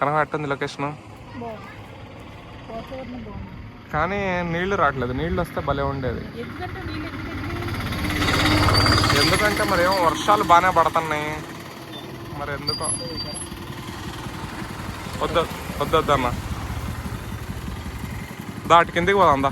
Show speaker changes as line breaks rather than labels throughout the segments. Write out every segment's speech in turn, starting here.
కనబడుతుంది లొకేషన్. కానీ నీళ్ళు రావట్లేదు. నీళ్ళు వస్తే భలే ఉండేది.
ఎందుకంటే
మరి ఏమో వర్షాలు బాగానే పడుతున్నాయి. మరి ఎందుకో. వద్దు వద్దు వద్దన్న దాటి కిందికి పోదాం దా.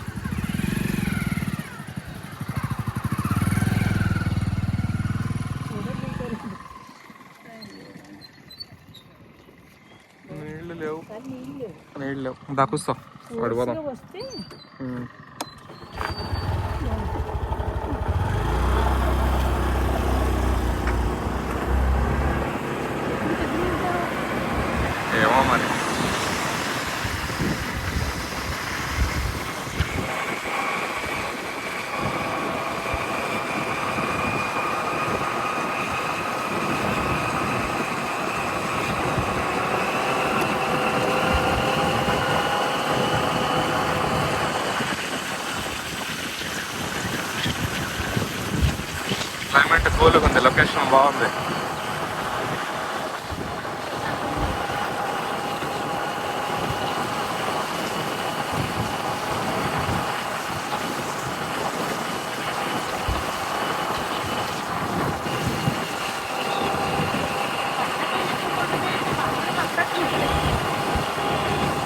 నీళ్ళు లేవు
కానీ నీళ్ళు
నీళ్ళు లేవు దాకుస్తా పడిపోదాం
వరుసగా వస్తే
ఉమ్. ఏమో మరి క్లైమేట్ కూల్గా ఉంది లొకేషన్ బాగుంది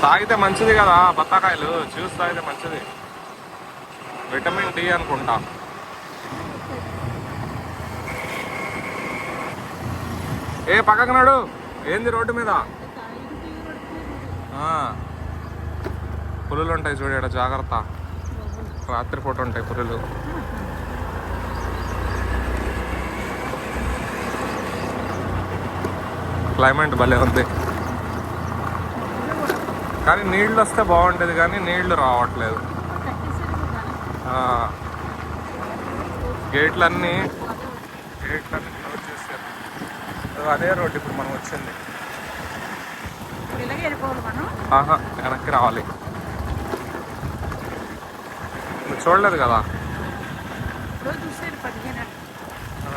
తాగితే మంచిది కదా బత్తాకాయలు. జ్యూస్ తాగితే మంచిది. విటమిన్ డి అనుకుంటా. ఏ పక్కకున్నాడు ఏంది రోడ్డు మీద? పులులు ఉంటాయి చూడ జాగ్రత్త. రాత్రి పూట ఉంటాయి పులులు. క్లైమేట్ భలే ఉంది. కానీ నీళ్ళు వస్తే బాగుంటుంది కానీ నీళ్ళు రావట్లేదు. గేట్లన్నీ గేట్లన్నీ అదే రోడ్డు ఇప్పుడు మనం వచ్చింది. ఆహా వెనక్కి రావాలి. నువ్వు చూడలేదు కదా?
ఇప్పుడు చూసేది పదిహేను
ఆ,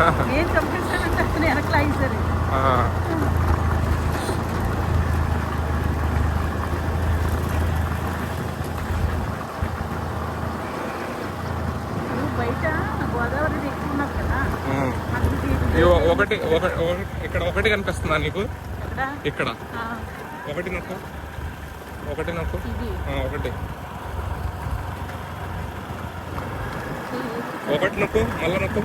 ఒకటి ఒక- ఒక- ఇక్కడ ఒకటి కనిపిస్తుందా నీకు? ఇక్కడ. ఒకటి నొక్కు. ఒకటి నొక్కు. ఒకటి. ఒకటి నొక్కు మళ్ళీ నొక్కు.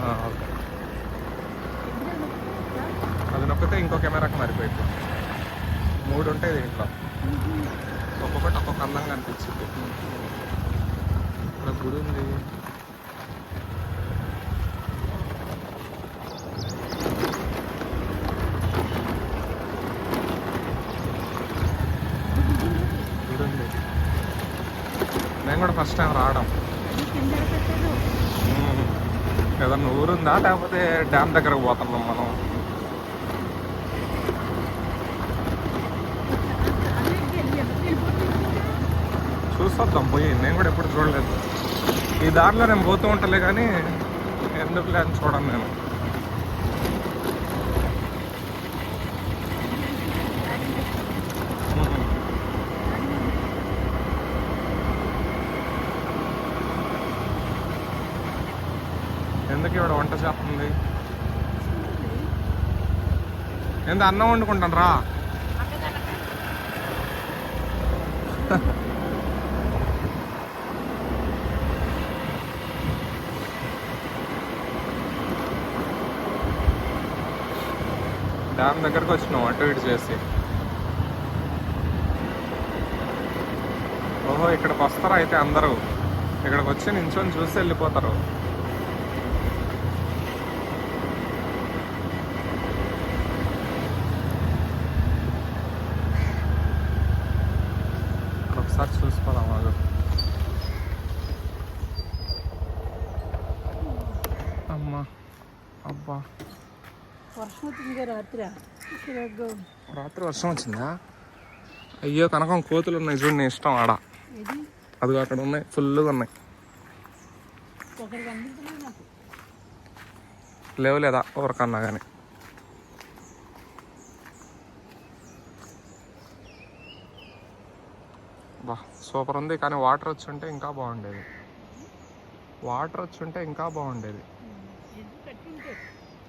ఓకే. అది నొక్కితే ఇంకో కెమెరాకి మారిపోయింది. మూడు ఉంటాయి దీంట్లో. ఒక్కొక్కటి ఒక్కొక్క అందంగా అనిపించింది. ఇక్కడ గుడి ఉంది గుడి ఉంది నేను కూడా ఫస్ట్ టైం రావడం. ఏదన్నా ఊరుందా? లేకపోతే డ్యామ్ దగ్గరకు పోతున్నాం మనం? చూసొద్దాం పోయి. నేను కూడా ఎప్పుడు చూడలేదు. ఈ దారిలో నేను పోతూ ఉంటలే కానీ ఎందుకు అని చూడను నేను. ఎందుకు ఇవిడ వంట చేస్తుంది? ఎంత అన్నం వండుకుంటాను రా డ్యామ్ దగ్గరకు వచ్చినాం అటు ఇటు చేసి. ఓహో ఇక్కడికి వస్తారా అయితే అందరూ? ఇక్కడికి వచ్చి నించొని చూసి వెళ్ళిపోతారు ఇక్కడ ఒకసారి చూసుకోదాం వాళ్ళు అమ్మా. అబ్బా.
వర్షం వచ్చింది రాత్రి.
రాత్రి వర్షం వచ్చిందా? అయ్యో కనకం కోతులు ఉన్నాయి చూడు నీ ఇష్టం ఆడ. అదిగో అక్కడ ఉన్నాయి ఫుల్గా ఉన్నాయి.
ఒకరికి అందించలేదు నాకు.
లేవు లేదా ఎవరికన్నా కానీ బా సూపర్ ఉంది కానీ వాటర్ వచ్చి ఉంటే ఇంకా బాగుండేది. వాటర్ వచ్చి ఉంటే ఇంకా బాగుండేది
ఎందుకు కట్టి ఉంటే
మ్మ్.
ఇదంతా నిండిపోతున్నాను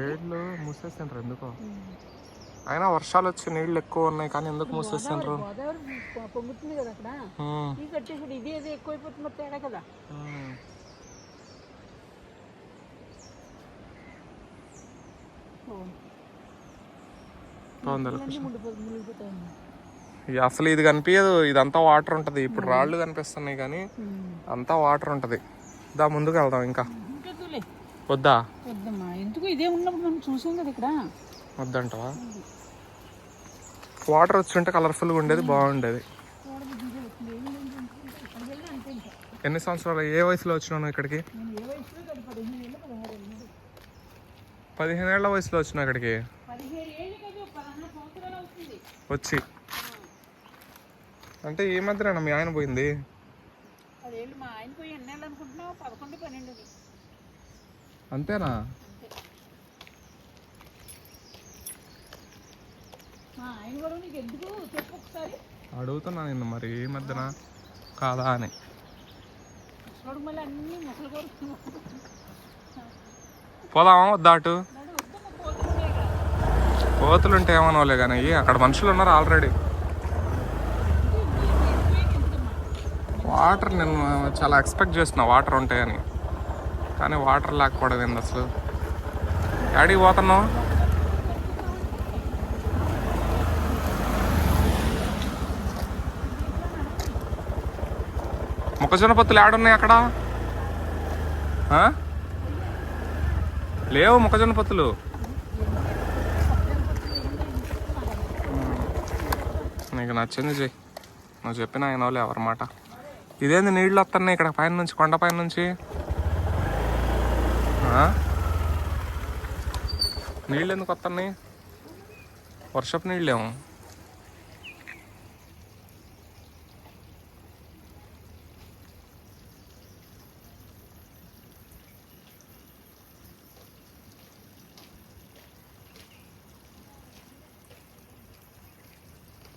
గేట్లు మూసేసిండ్రు ఎందుకో? అయినా వర్షాలు వచ్చి నీళ్ళు ఎక్కువ ఉన్నాయి కానీ ఎందుకు
పొ- పొంగుతుంది కదా అక్కడ? ఇది ఏదో ఎక్కువైపోతున్న తేడా కదా?
అసలు ఇది కనిపించదు ఇదంతా వాటర్ ఉంటుంది. ఇప్పుడు రాళ్ళు కనిపిస్తున్నాయి కానీ అంతా వాటర్ ఉంటుంది. దా ముందుకు వెళ్దాం ఇంకా. వద్దా?
వద్దమ్మా. ఎందుకు? ఇదే ఉన్నప్పుడు మనం చూసాం కదా ఇక్కడ.
వద్దంటవా? వాటర్ వచ్చి ఉంటే కలర్ఫుల్గా ఉండేది బాగుండేది.
ఏం
ఎన్ని సంవత్సరాలు? ఏ వయసులో వచ్చినావు నువ్వు ఇక్కడికి?
ఏ వయసులో పదిహేను ఏళ్ళ సంవత్సరాలు అవుతుంది
వచ్చి. అంటే ఈ మధ్యన మీ ఆయన పోయింది? అంతేనా? అడుగుతున్నా నిన్ను మరి ఈ మధ్యన కాదా అని. పోదామా వద్దా అటు?
నడు వద్దమ్మ పోతుండే ఇక్కడ
కోతులు ఉంటే ఏమనోలే కానీ అక్కడ మనుషులు ఉన్నారు ఆల్రెడీ. వాటర్ నేను చాలా ఎక్స్పెక్ట్ చేస్తున్నా వాటర్ ఉంటాయని. కానీ వాటర్ లేకపోవడం ఏంది అసలు? ఎక్కడికి పోతున్నావు? మొక్కజొన్న పొత్తులు ఏడున్నాయి అక్కడ? లేవు మొక్కజొన్న పొత్తులు. నీకు నచ్చింది చెయ్యి నువ్వు చెప్పిన ఆయన వాళ్ళు ఎవరి మాట. ఇదేంది నీళ్ళు వస్తున్నాయి ఇక్కడ పైన నుంచి కొండ పైన నుంచి? నీళ్ళు ఎందుకు వస్తున్నాయి వర్షపు నీళ్ళేమో.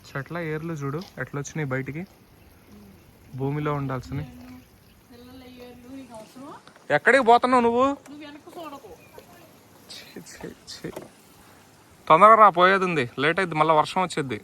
చెట్ల ఏర్లు చూడు ఎట్లా వచ్చినాయి బయటికి? భూమిలో ఉండాల్సినవి. ఎక్కడికి పోతున్నావు నువ్వు తొందరగా రా పోయేది ఉంది లేట్ అయింది మళ్ళీ వర్షం వచ్చేది.